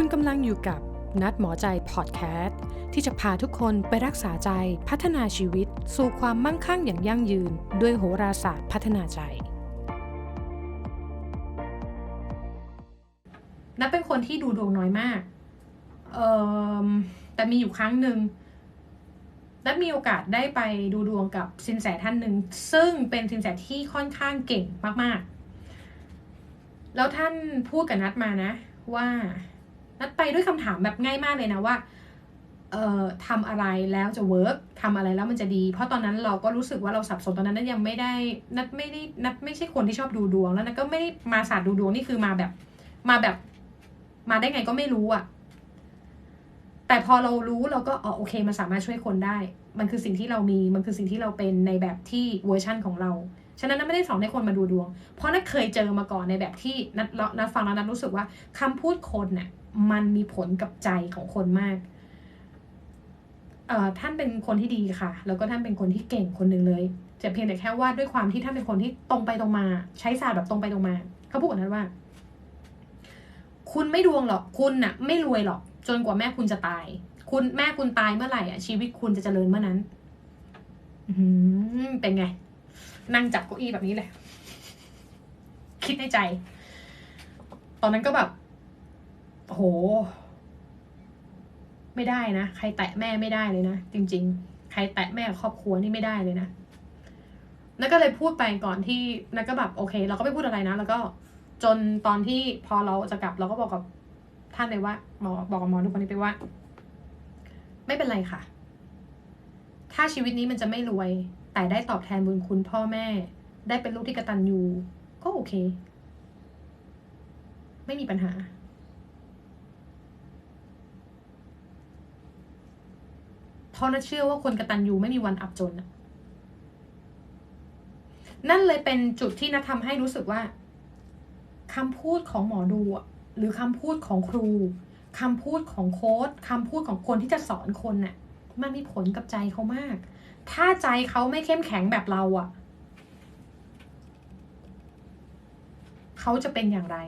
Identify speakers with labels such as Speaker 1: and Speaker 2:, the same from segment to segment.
Speaker 1: คุณกำลังอยู่กับนัดหมอใจพอดแคสต์ที่จะพาทุกคนไปรักษาใจพัฒนาชีวิต สู่ความมั่งคั่งอย่างยั่งยืน ด้วยโหราศาสตร์พัฒนาใจ
Speaker 2: นับเป็นคนที่ดูดวงน้อยมากเออแต่มีอยู่ครั้งหนึ่งนัดมีโอกาสได้ไปดูดวงกับสินแสท่านหนึ่ง ซึ่งเป็นสินแสที่ค่อนข้างเก่งมากๆ แล้วท่านพูดกับนัดมานะว่า นัดไปด้วยคำถามแบบง่ายมากเลยนะว่าเอ่อทำอะไรแล้วจะเวิร์กทำอะไรแล้วมันจะดี เพราะตอนนั้นเราก็รู้สึกว่าเราสับสนตอนนั้นนัดยังไม่ได้นัดไม่ได้นัดไม่ใช่คนที่ชอบดูดวงแล้วนัดก็ไม่ได้มาศาสตร์ดูดวงนี่คือมาแบบมาแบบ มาได้ไงก็ไม่รู้อะแต่พอเรารู้เราก็อ๋อโอเคมันสามารถช่วยคนได้ มันคือสิ่งที่เรามีมันคือสิ่งที่เราเป็นในแบบที่เวอร์ชั่นของเราฉะนั้นนัทไม่ได้สอนให้คนมาดูดวง เพราะนัทเคยเจอมาก่อนในแบบที่นัทนัทฟังแล้วนัทรู้สึกว่าคำพูดคนเนี่ย มันมีผลกับใจของคนมากเอ่อท่านเป็นคนที่ดีค่ะ แล้วก็ท่านเป็นคนที่เก่งคนหนึ่งเลยแต่เพียงแต่แค่ว่าด้วยความที่ท่านเป็นคนที่ตรงไปตรงมา ใช้ศาสตร์แบบตรงไปตรงมา เขาพูดกับนัทว่า คุณไม่ดวงหรอก คุณน่ะ ไม่รวยหรอก จนกว่าแม่คุณจะตาย คุณแม่คุณตายเมื่อไหร่อะชีวิตคุณจะเจริญเมื่อนั้นอืเป็นไง นั่งจับเก้าอี้แบบนี้เลย คิดในใจ ตอนนั้นก็แบบ โห ไม่ได้นะ ใครแตะแม่ไม่ได้เลยนะ จริง ๆ ใครแตะแม่ครอบครัวนี่ไม่ได้เลยนะนักก็เลยพูดไปก่อนที่นักก็แบบโอเค เราก็ไม่พูดอะไรนะ แล้วก็จนตอนที่พอเราจะกลับเราก็บอกกับท่านเลยว่าหมอบอกกับหมอทุกคนนี้ไปว่า ไม่เป็นไรค่ะ ถ้าชีวิตนี้มันจะไม่รวย แต่ได้ตอบแทนบุญคุณพ่อแม่ ได้เป็นลูกที่กระตันยูก็โอเค ไม่มีปัญหา เพราะนัทเชื่อว่าคนกระตันยูไม่มีวันอับจน นั่นเลยเป็นจุดที่นัททำให้รู้สึกว่าคำพูดของหมอดูหรือคำพูดของครูคำพูดของโค้ดคำพูดของคนที่จะสอนคนน่ะ มันมีผลกับใจเขามาก ถ้าใจเขาไม่เข้มแข็งแบบเราอะเขาจะเป็นอย่างไร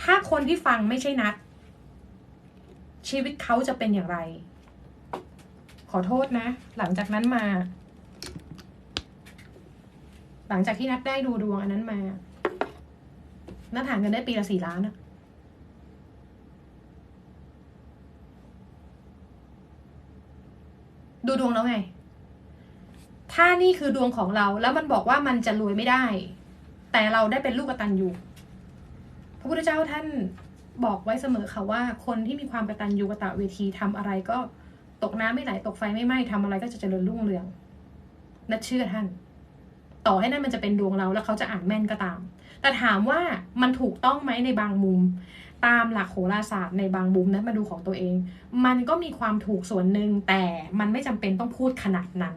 Speaker 2: ถ้าคนที่ฟังไม่ใช่นัด ชีวิตเขาจะเป็นอย่างไร ขอโทษนะ หลังจากนั้นมา หลังจากที่นัดได้ดูดวงอันนั้นมานัดหาเงินได้ปีละสี่ล้านอะดูดวงแล้วไง ถ้านี่คือดวงของเรา แล้วมันบอกว่ามันจะรวยไม่ได้ แต่เราได้เป็นลูกกตัญญูพระพุทธเจ้าท่าน บอกไว้เสมอค่ะว่า คนที่มีความกตัญญูกระตะเวทีทำอะไรก็ตกน้ำไม่ไหลตกไฟไม่ไหม้ทำอะไรก็จะเจริญรุ่งเรือง นัดเชื่อท่าน ต่อให้นั่นมันจะเป็นดวงเราแล้วเขาจะอ่านแม่นก็ตาม แต่ถามว่ามันถูกต้องไหมในบางมุม ตามหลักโหราศาสตร์ในบางมุมนะมาดูของตัวเอง มันก็มีความถูกส่วนหนึ่งแต่มันไม่จำเป็นต้องพูดขนาดนั้น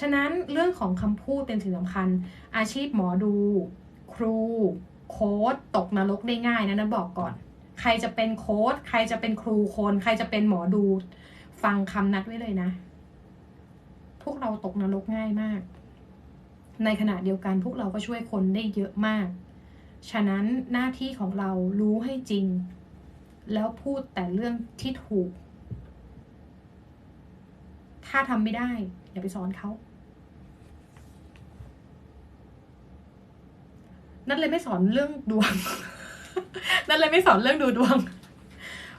Speaker 2: ฉะนั้นเรื่องของคำพูดเป็นสิ่งสำคัญ อาชีพหมอดู ครู โค้ดตกนรกได้ง่ายนะนะบอกก่อน ใครจะเป็นโค้ดใครจะเป็นครูคน ใครจะเป็นหมอดู ฟังคำนัดไว้เลยนะ พวกเราตกนรกง่ายมาก ในขณะเดียวกันพวกเราก็ช่วยคนได้เยอะมาก ฉะนั้นหน้าที่ของเรารู้ให้จริง แล้วพูดแต่เรื่องที่ถูก ถ้าทำไม่ได้ อย่าไปสอนเขา นัดเลยไม่สอนเรื่องดวง นัดเลยไม่สอนเรื่องดูดวง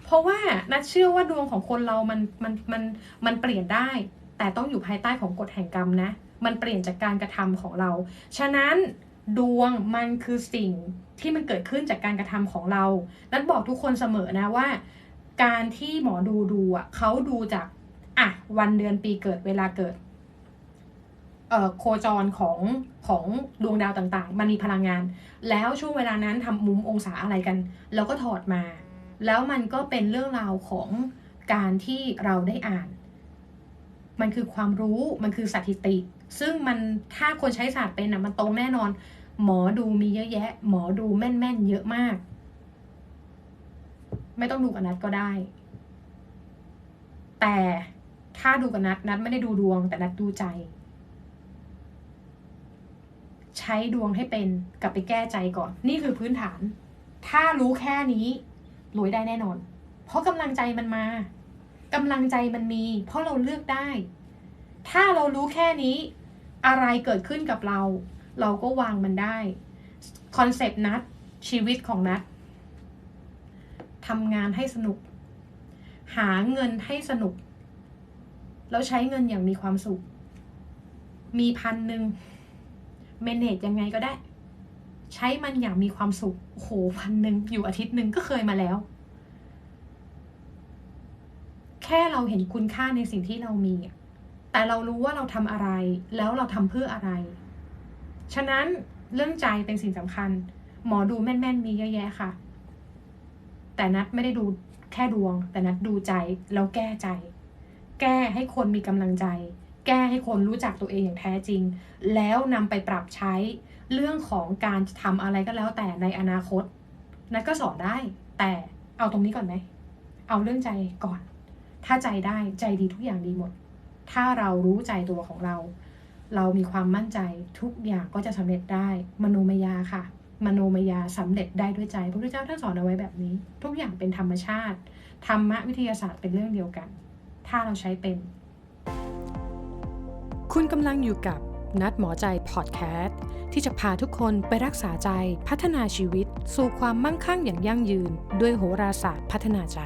Speaker 2: เพราะว่านัดเชื่อว่าดวงของคนเรามันมันมันมันเปลี่ยนได้ แต่ต้องอยู่ภายใต้ของกฎแห่งกรรมนะ มันเปลี่ยนจากการกระทำของเรา ฉะนั้นดวงมันคือสิ่งที่มันเกิดขึ้นจากการกระทำของเรา นัดบอกทุกคนเสมอนะว่า การที่หมอดูดูอะเขาดูจากอะวันเดือนปีเกิดเวลาเกิด โคจรของของดวงดาวต่างๆ มันมีพลังงาน แล้วช่วงเวลานั้นทำมุมองศาอะไรกันแล้วก็ถอดมา แล้วมันก็เป็นเรื่องราวของการที่เราได้อ่าน มันคือความรู้มันคือสถิติ ซึ่งมันถ้าคนใช้ศาสตร์เป็นอะมันตรงแน่นอน หมอดูมีเยอะแยะ หมอดูแม่นๆเยอะมาก ไม่ต้องดูกับนัดก็ได้ แต่ถ้าดูกับนัดนัดไม่ได้ดูดวง แต่นัดดูใจ ใช้ดวงให้เป็นกลับไปแก้ใจก่อน นี่คือพื้นฐาน ถ้ารู้แค่นี้รวยได้แน่นอน เพราะกำลังใจมันมากำลังใจมันมี เพราะเราเลือกได้ ถ้าเรารู้แค่นี้ อะไรเกิดขึ้นกับเรา เราก็วางมันได้คอนเซปต์นัดชีวิตของนัดทำงานให้สนุก หาเงินให้สนุก แล้วใช้เงินอย่างมีความสุข มีพันหนึ่ง เมเนจยังไงก็ได้ ใช้มันอย่างมีความสุขโอ้โหพันหนึ่งอยู่อาทิตย์หนึ่งก็เคยมาแล้ว แค่เราเห็นคุณค่าในสิ่งที่เรามี แต่เรารู้ว่าเราทำอะไร แล้วเราทำเพื่ออะไร ฉะนั้นเรื่องใจเป็นสิ่งสำคัญ หมอดูแม่นๆมีเยอะแยะค่ะ แต่นัดไม่ได้ดูแค่ดวง แต่นัดดูใจแล้วแก้ใจ แก้ให้คนมีกำลังใจ แก้ให้คนรู้จักตัวเองอย่างแท้จริง แล้วนำไปปรับใช้เรื่องของการทำอะไรก็แล้วแต่ในอนาคต นัดก็สอนได้ แต่เอาตรงนี้ก่อนไหม เอาเรื่องใจก่อน ถ้าใจได้ใจดีทุกอย่างดีหมด ถ้าเรารู้ใจตัวของเรา เรามีความมั่นใจทุกอย่างก็จะสำเร็จได้ มโนมยาค่ะ มโนมยาสำเร็จได้ด้วยใจพระพุทธเจ้าท่านสอนเอาไว้แบบนี้ ทุกอย่างเป็นธรรมชาติ ธรรมะวิทยาศาสตร์เป็นเรื่องเดียวกัน ถ้าเราใช้เป็น
Speaker 1: คุณกำลังอยู่กับนัดหมอใจพอดแคสต์ที่จะพาทุกคนไปรักษาใจพัฒนาชีวิต สู่ความมั่งคั่งอย่างยั่งยืน ด้วยโหราศาสตร์พัฒนาใจ